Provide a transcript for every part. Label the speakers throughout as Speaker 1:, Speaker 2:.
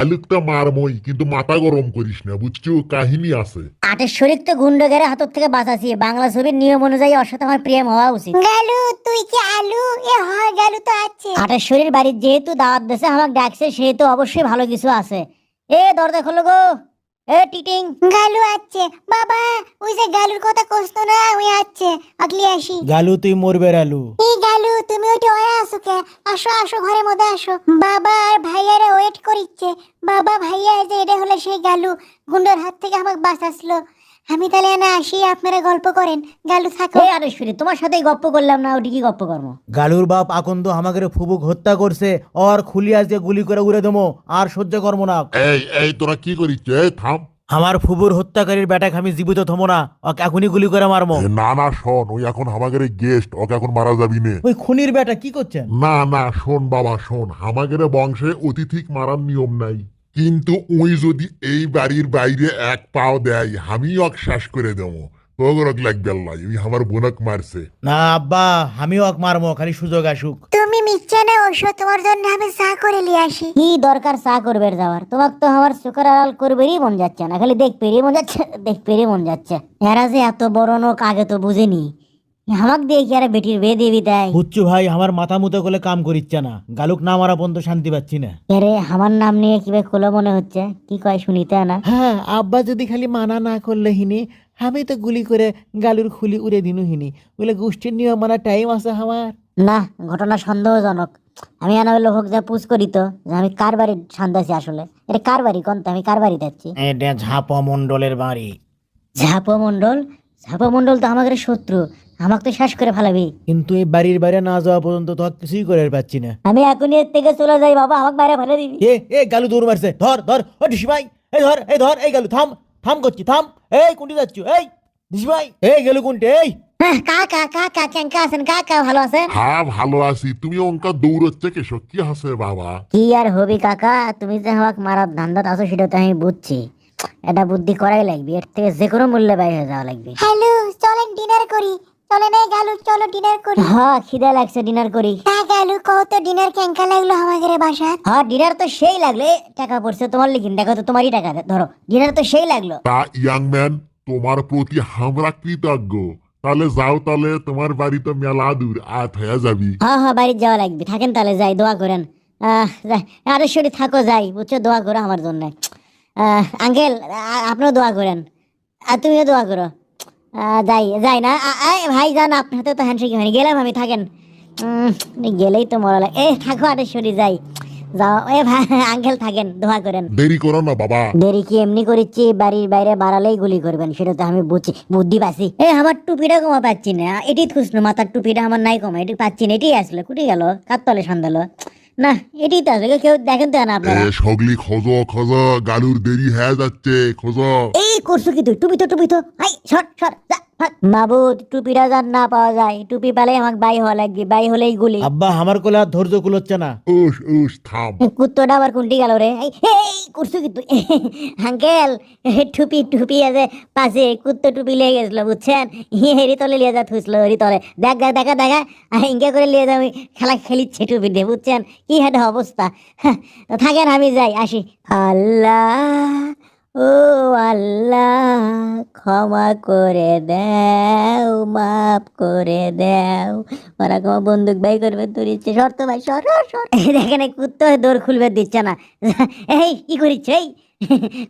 Speaker 1: আলুক তো মারমই কিন্তু মাথা গরম করিস না বুঝছ? কাহিনী আছে।
Speaker 2: আটের শরীর তো গুন্ডগের হাতর থেকে বাঁচাছি। বাংলা ছবির নিয়ম অনুযায়ী ওর সাথে আমার প্রেম হওয়া উচিত।
Speaker 3: গালু তুই কি আলু? এ হয় গালু তো আছে।
Speaker 2: আটের শরীর বাড়ির যেহেতু দাওয়াত দেশে আমাকে ডাকছে সেহেতু অবশ্যই ভালো কিছু আছে। এ দরজা খোলো গো। এ টিটিং।
Speaker 3: গালু আছে। বাবা ওই যে গালুর কথা কষ্ট না ওই আছে। আগলি আসি।
Speaker 4: গালু তুই মরবে রালু।
Speaker 3: এই গালু তুমি ওইটা ওয়া আসো কে? আসো আসো ঘরের মধ্যে আসো। বাবা আর ভাইয়ারে ওয়েট করিচ্ছে। বাবা ভাইয়া এই যে এটা হলো সেই গালু। গুন্ডার হাত থেকে আমাকে বাঁচাছিল আমি তাহলে না আসি আপনারা গল্প করেন। গালু থাকো।
Speaker 2: এ আটেশ্বরী তোমার সাথেই গল্প করলাম না ওটি কি গপ্প কর্ম
Speaker 4: গালুর বাপ আকন্দ আমাকে ফুবুক হত্যা করছে আর খুলি আজকে গুলি করে উড়ে দেবো আর সহ্য করব না।
Speaker 1: এই এই তোরা কি করিস এই থাম।
Speaker 4: আমার ফুবুর হত্যাকারীর বেটাকে আমি জীবিত থমো না ওকে এখনই গুলি করে মারমো
Speaker 1: এ, না না শোন ওই এখন আমাদের গেস্ট ওকে এখন মারা যাবি নে।
Speaker 4: ওই খুনির বেটা কি করছেন?
Speaker 1: না না শোন বাবা শোন আমাদের বংশে অতিথিক মারার নিয়ম নাই। কিন্তু ওই যদি এই বাড়ির বাইরে এক পাও দেয় আমি অক শ্বাস করে দেবো। তোগরক লাগবে আল্লাহ ওই আমার বোনক মারছে।
Speaker 4: না আব্বা আমিও ওকে মারমো খালি সুযোগ আসুক।
Speaker 3: তুমি মিথ্যা না ওষুধ তোমার জন্য আমি চা করে নিয়ে আসি।
Speaker 2: কি দরকার চা করবে যাওয়ার? তোমাকে তো আমার সুকার আড়াল করবেরই মন যাচ্ছে না খালি দেখ পেরিয়ে মন যাচ্ছে দেখ পেরিয়ে মন যাচ্ছে। এরা যে এত বড় নোক আগে তো বুঝেনি। আমাকে দিয়ে কি আর বেটির বিয়ে দিবি তাই
Speaker 4: বুচ্চু ভাই আমার মাথা মুতো করে কাম করিচ্ছে না। গালুক না মারা পর্যন্ত শান্তি পাচ্ছি না।
Speaker 2: আরে আমার নাম নিয়ে কীভাবে খোলো মনে হচ্ছে। কি কয় শুনিতে না?
Speaker 4: হ্যাঁ আব্বা যদি খালি মানা না করলে হিনি আমি তো গুলি করে গালুর খুলি উড়ে দিনু হিনি। বলে গোষ্ঠীর নিয়ম মানা টাইম আছে আমার।
Speaker 2: না ঘটনা সন্দেহজনক। আমি আনা হলো হোক যা পুষ করি তো যে আমি কার বাড়ি সান্দাছি আসলে? এটা কার বাড়ি কোন তো আমি কার বাড়ি যাচ্ছি?
Speaker 4: এটা ঝাঁপ মন্ডলের বাড়ি।
Speaker 2: ঝাপো মন্ডল ঝাপো মন্ডল তো আমাদের শত্রু। আমাকে তো শেষ করে ফেলাবি।
Speaker 4: কিন্তু এই বাড়ির বাইরে না যাওয়া পর্যন্ত তো কিছুই করে পাচ্ছি না।
Speaker 2: আমি এখনই এর থেকে চলে যাই বাবা আমাকে বাইরে ফেলে দিবি।
Speaker 4: এ এ গালু দৌড় মারছে ধর ধর ও ডিসি ভাই এই ধর এই ধর এই গালু থাম থাম করছি থাম এই কোনটি যাচ্ছ এই ডিসি ভাই এই গেলু কোনটি এই।
Speaker 2: হ্যাঁ, কাকা কাকা কেঙ্কা আছেন কাকা ভালো আছে?
Speaker 1: হ্যাঁ ভালো আছি তুমি অঙ্কা দৌড়চ্ছে কি হাসে বাবা?
Speaker 2: কি আর হবি কাকা তুমি যে আমাকে মারার ধান্দাত আছো সেটা তো আমি বুঝছি। এটা বুদ্ধি করাই লাগবে এর থেকে যে কোনো মূল্যে বাইরে যাওয়া লাগবে।
Speaker 3: হ্যালো চলেন ডিনার করি। চলেন এই গালু চলো ডিনার করি।
Speaker 2: হ্যাঁ খিদে লাগছে ডিনার করি।
Speaker 3: তা গালু কত ডিনার কেঙ্কা লাগল আমাদের
Speaker 2: হ্যাঁ ডিনার তো সেই লাগল টাকা পড়ছে তোমার লিখিন টাকা তো তোমারই টাকা ধরো ডিনার তো সেই লাগল।
Speaker 1: তা ইয়াং ম্যান তোমার প্রতি আমরা কৃতজ্ঞ। তাহলে যাও তাহলে তোমার বাড়ি তো মেলা দূর হয়ে যাবি।
Speaker 2: হ্যাঁ হ্যাঁ বাড়ি যাওয়া লাগবে থাকেন তাহলে যাই দোয়া করেন। আহ, যাই। আরে শরীর থাকো যাই বুঝছ দোয়া করো আমার জন্য। আঙ্কেল আপনিও দোয়া করেন। আর তুমিও দোয়া করো। যাই যাই না। ভাই যান আপনার হাতে তো হ্যান্ডশেক হয়নি। গেলাম আমি থাকেন। গেলেই তো মরা লাগে। এ থাকো আরে যাই। যাও। এ ভাই আঙ্কেল থাকেন দোয়া করেন।
Speaker 1: দেরি করো না বাবা।
Speaker 2: দেরি কি এমনি করিচ্ছি? বাড়ির বাইরে বাড়ালেই গুলি করবেন। সেটা তো আমি বুঝছি বুদ্ধি পাচ্ছি এ আমার টুপিটা কমা পাচ্ছি না। এটি খুশনো মাথার টুপিটা আমার নাই কমা। এটি পাচ্ছি না এটি আসলো। কুটি গেল কাতলে সন্ধ্যালো না এটি তো আসলে কেউ দেখেন তো না
Speaker 1: এ
Speaker 2: আপনারা
Speaker 1: সগলি খোঁজো খোঁজো গালুর দেরি হয়ে যাচ্ছে খোঁজো।
Speaker 2: এই করছ কি তুই? টুপি তো টুপি তো। আই সর সর যা। মাবুদ টুপিটা যার না পাওয়া যায় টুপি পেলে আমাকে বাই হওয়া লাগবে বাই হলেই গুলি।
Speaker 4: আব্বা আমার কোলে আর ধৈর্য কুলোচ্ছে না।
Speaker 1: উস উস থাম।
Speaker 2: কুত্তটা আবার কোনটি গেল রে? এই, এই করছ কি তুই আঙ্কেল টুপি টুপি আছে পাশে কুত্তো টুপি লিয়ে গেছিল বুঝছেন? হেরি তলে লিয়ে যা থুসলো হেরি তলে দেখ দেখ দেখা দেখা ইঙ্গে করে লিয়ে যাবি খেলা খেলিচ্ছে টুপি দিয়ে বুঝছেন? কি একটা অবস্থা? হ্যাঁ, থাকেন আমি যাই আসি। আল্লাহ। ও আল্লাহ ক্ষমা করে দেও মাফ করে দাও। ওরা কোনো বন্দুক বাই করবে তোর ইচ্ছে শর্ত ভাই সর সর, সর দেখেন কুত্তো দৌড় খুলবে দিচ্ছে না। এই কি করিচ্ছে এই?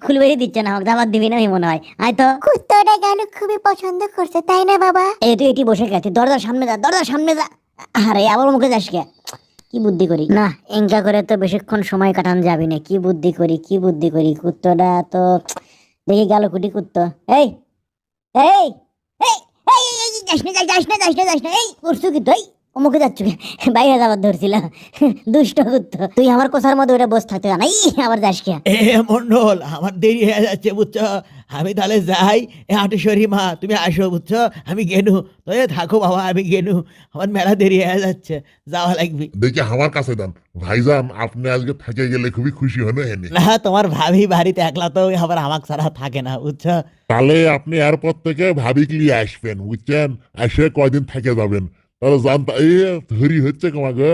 Speaker 2: খুলবে দিচ্ছে না আমাকে দাবার দিবি না আমি মনে হয়। আয় তো।
Speaker 3: কুত্তটা গালু খুবই পছন্দ করছে তাই না বাবা?
Speaker 2: এই তুই এটি বসে গেছে দরজার সামনে যা দরজার সামনে যা। আরে আবার মুখে যাস কে? কি বুদ্ধি করি? না এঙ্কা করে তো বেশিক্ষণ সময় কাটানো যাবে না। কি বুদ্ধি করি কি বুদ্ধি করি? কুত্তটা তো দেখি গেল কুটি কুত্তো। এই এই এই এই এই, এই, যাস না যাস না যাস না যাস না। এই করছু কি তুই? অমুকে যাচ্ছ বাইরে যাবার ধরছিলাম। দুষ্ট কুত্তো। তুই আমার কোষার মধ্যে ওটা বসে থাকতে জানাই আবার যাস কে?
Speaker 4: এ মন্ডল আমার দেরি হয়ে যাচ্ছে বুঝছ? আমি তাহলে যাই। এ আটেশ্বরী মা তুমি আসো বুঝছ? আমি গেনু। তো থাকো বাবা আমি গেনু। আমার মেলা দেরি হয়ে যাচ্ছে। যাওয়া লাগবে।
Speaker 1: দেখি আমার কাছে দেন ভাইজান আপনি আজকে থেকে গেলে খুবই খুশি হন
Speaker 4: না তোমার ভাবি বাড়িতে একলা তো আবার আমার ছাড়া থাকে না বুঝছ?
Speaker 1: তাহলে আপনি এয়ারপোর্ট থেকে ভাবি নিয়ে আসবেন বুঝছেন? এসে কয়দিন থেকে যাবেন। তাহলে জানতা এই ধরি হচ্ছে তোমাকে।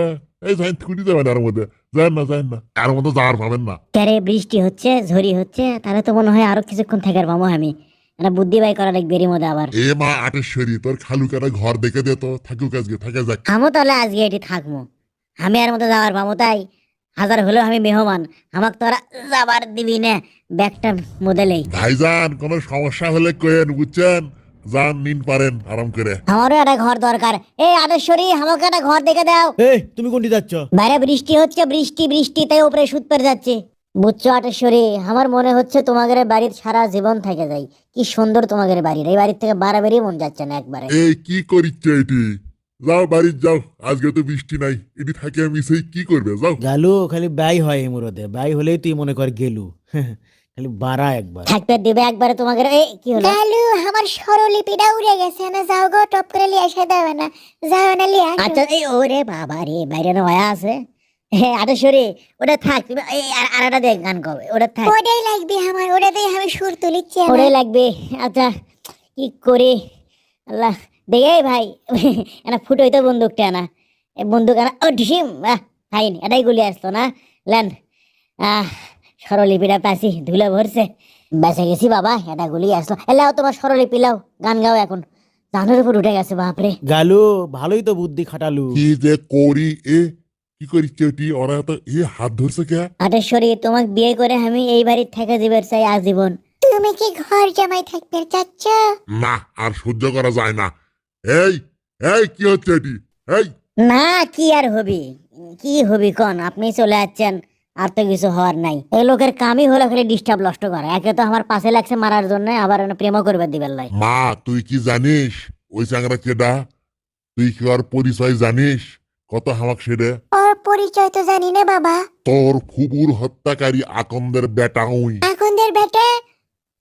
Speaker 1: এই জান ছুটি যাবেন এর মধ্যে। যান না যান না আর মতো যাওয়ার পাবেন না
Speaker 2: ক্যারে বৃষ্টি হচ্ছে ঝড়ি হচ্ছে তাহলে তো মনে হয় আরও কিছুক্ষণ পাবো আমি বুদ্ধি বাই করা লাগবে এরই মধ্যে আবার
Speaker 1: এ মা আটেশ্বরী তোর খালু কারা ঘর দেখে দে তো থাকুক আজকে থাকে যাক
Speaker 2: আমও তাহলে আজকে এটি থাকব আমি আর মতো যাওয়ার পাবো তাই হাজার হলেও আমি মেহমান আমাকে তোরা যাবার দিবি না ব্যাগটা মোদেলেই
Speaker 1: ভাইজান কোনো সমস্যা হলে কেন বুঝছেন? যান নিন পারেন আরাম করে।
Speaker 2: আমারও একটা ঘর দরকার। এই আদেশ্বরী আমাকে একটা ঘর দেখে দাও।
Speaker 4: এই তুমি কোনটি যাচ্ছ?
Speaker 2: বাইরে বৃষ্টি হচ্ছে বৃষ্টি বৃষ্টি তাই উপরে সুদ পেরে যাচ্ছে। বুঝছ আটেশ্বরী আমার মনে হচ্ছে তোমাদের বাড়ির সারা জীবন থেকে যাই। কি সুন্দর তোমাদের বাড়ির। এই বাড়ির থেকে বাড়াবাড়ি মন যাচ্ছে না একবারে।
Speaker 1: এই কি করিচ্ছে এটি? যাও বাড়ি যাও। আজকে তো বৃষ্টি নাই। এটি থাকে আমি সেই কি করবে? যাও।
Speaker 4: গালু খালি ব্যয় হয় এই মুরদে। ব্যয় হলেই তুই মনে কর গেলু। খালি বাড়া একবার।
Speaker 2: থাকতে দেবে একবারে তোমাদের এই কি হলো?
Speaker 3: আমার স্বরলিপিটা উড়ে গেছে না যাও গো টপ করে লিয়ে এসে দেবে না। যাও না লিয়ে আসো।
Speaker 2: আচ্ছা এই ওরে বাবা রে বাইরে না হয়ে আছে। হ্যাঁ আটেশ্বরী ওটা থাক তুমি এই আর আর একটা দেখ গান কবে ওটা থাক।
Speaker 3: ওটাই লাগবে আমার ওটাতেই আমি সুর তুলিচ্ছি
Speaker 2: ওটাই লাগবে আচ্ছা কি করে? আল্লাহ দেখে ভাই এনা ফুটোই তো বন্দুকটা না এই বন্দুক আনা ও ঢিসিম আহ ফাইন এটাই গুলি আসতো না লেন। আহ স্বরলিপিটা পাশি ধুলে ভরছে। বেঁচে গেছি বাবা এটা গুলি আসলো। এলাও তোমার স্বরলিপি লাও গান গাও এখন। জানের উপর উঠে গেছে বাপরে।
Speaker 4: গালু ভালোই তো বুদ্ধি খাটালু।
Speaker 1: কি যে করি এ কি করিচ্ছে এটি ওরা তো এ হাত ধরছে কে?
Speaker 2: আটেশ্বরী তোমাকে বিয়ে করে আমি এই বাড়ির থেকে জীবের চাই আজীবন।
Speaker 3: তুমি কি ঘর জামাই থাকবে চাচ্ছ?
Speaker 1: না আর সহ্য করা যায় না। এই এই কি হচ্ছে এটি? এই।
Speaker 2: না কি আর হবি? কি হবি কন আপনি চলে যাচ্ছেন আর তো কিছু হওয়ার নাই। এই লোকের কামই হলো খালি ডিস্টার্ব নষ্ট করা। একে তো আমার পাশে লাগছে মারার জন্য আবার প্রেমও করবে দিবেন লাই।
Speaker 1: মা তুই কি জানিস? ওই চাংরা কেডা? তুই কি ওর পরিচয় জানিস? কত হামাক সেরে
Speaker 3: ওর পরিচয় তো জানি না বাবা।
Speaker 1: তোর ফুবুর হত্যাকারী আকন্দের বেটা উই।
Speaker 3: এখনদের বেটা?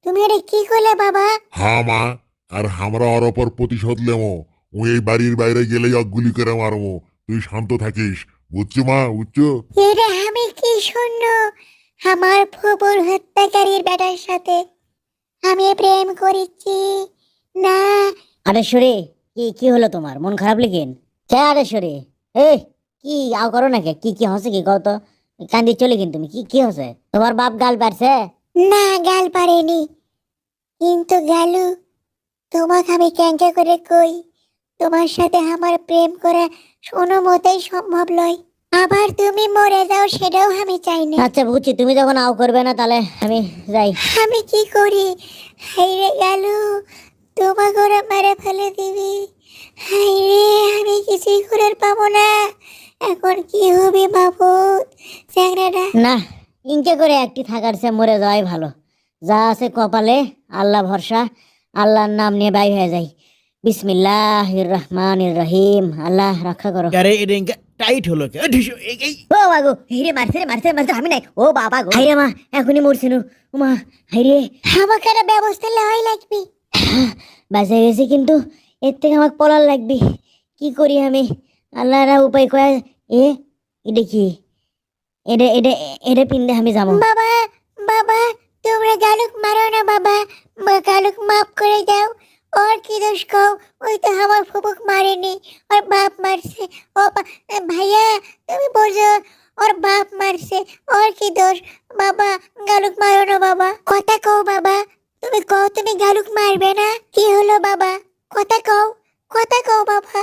Speaker 3: তুমি এটা কি করলে বাবা?
Speaker 1: হা মা আর আমরা ওর ওপর প্রতিশোধ লেমো। ওই এই বাড়ির বাইরে গেলেই অক গুলি করে মারবো তুই শান্ত থাকিস। বুঝছ মা বুঝছ?
Speaker 3: এটা আমি কি শূন্য? আমার ফুবুর হত্যাকারীর বেটার সাথে আমি প্রেম করেছি। না।
Speaker 2: আরেশ্বরী কি কি হলো তোমার? মন খারাপ লিখেন কে এই কি আও করো না কে? কি কি? হসে কি কত কান্দি চলে কিন্তু তুমি। কি কি হসে তোমার বাপ গাল পারছে?
Speaker 3: না গাল পারেনি। কিন্তু গালু তোমাকে আমি ক্যাঙ্কা করে কই? তোমার সাথে আমার প্রেম করা কোনো মতেই সম্ভব নয়। আবার তুমি মরে যাও সেটাও আমি চাই না।
Speaker 2: আচ্ছা বুঝছি। তুমি যখন আও করবে না তাহলে আমি যাই।
Speaker 3: আমি কি করি? হাইরে গেলু তোমাকে ওরা মেরে ফেলে দিবি। হাইরে আমি কিছুই করে পাবো না। এখন কি হবে বাবু? চ্যাংড়াটা
Speaker 2: না ইনকে করে একটি থাকার সে মরে যাওয়াই ভালো। যা আছে কপালে আল্লাহ ভরসা আল্লাহর নাম নিয়ে বাই হয়ে যাই। বিসমিল্লাহ রহমান রহিম আল্লাহ রক্ষা করো।
Speaker 4: আরে এটা ইনকা টাইট হলো কে? ঢিসু, এই এই।
Speaker 2: ও বাগো হিরে মারছে রে মারছে মারছে আমি নাই। ও বাবা গো। হাইরে মা এখনই মরছিল ও মা হাইরে।
Speaker 3: আমাকে একটা ব্যবস্থা লেওয়াই লাগবে।
Speaker 2: বাঁচে গেছি কিন্তু এর থেকে আমাকে পলার লাগবে। কি করি আমি? আল্লাহরা উপায় কয়া এ এটা কি? এটা এটা এটা পিন্দে আমি যাব।
Speaker 3: বাবা বাবা তোমরা গালুক মারো না বাবা। মা- গালুক মাফ করে দাও। ওর কি দোষ কও ওই তো আমার ফুবুক মারেনি ওর বাপ মারছে ও ভাইয়া তুমি বোঝো ওর বাপ মারছে ওর কি দোষ বাবা গালুক মারো না বাবা কথা কও বাবা তুমি কও তুমি গালুক মারবে না কি হলো বাবা কথা কও কথা কও বাবা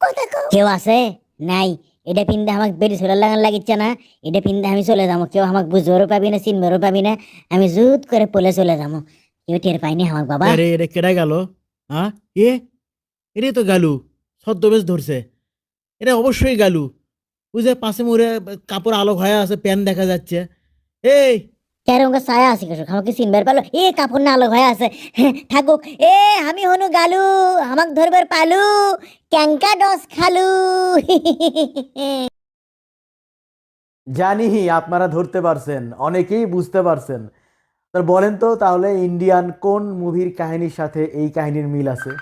Speaker 3: কথা কও
Speaker 2: কেউ আছে নাই এটা পিন্দে আমাকে বেরি চলে লাগান লাগিচ্ছে না এটা পিন্দে আমি চলে যাব কেউ আমাকে বুঝবেরও পাবি না চিনবেরও পাবি না আমি জুত করে পলে চলে যাব কেউ টের পাইনি আমাকে বাবা
Speaker 4: আরে এটা কেডা গেল হ্যাঁ এ? এটাই তো গালু ছদ্মবেশ ধরছে। এটা অবশ্যই গালু। বুঝে পাশে মোড়ে কাপড় আলো হয়ে আছে প্যান দেখা যাচ্ছে। এই!
Speaker 2: ছায়া আছে কিছু আমাকে চিনবার পারল এ কাপড় না আলোক হয়ে আছে। থাকুক। এ আমি হনু গালু আমাক ধরবার পালু। ক্যাঙ্কা ডস খালু।
Speaker 5: জানি আপনারা ধরতে পারছেন অনেকেই বুঝতে পারছেন। তার বলেন তো তাহলে ইন্ডিয়ান কোন মুভির কাহিনীর সাথে এই কাহিনীর মিল আছে?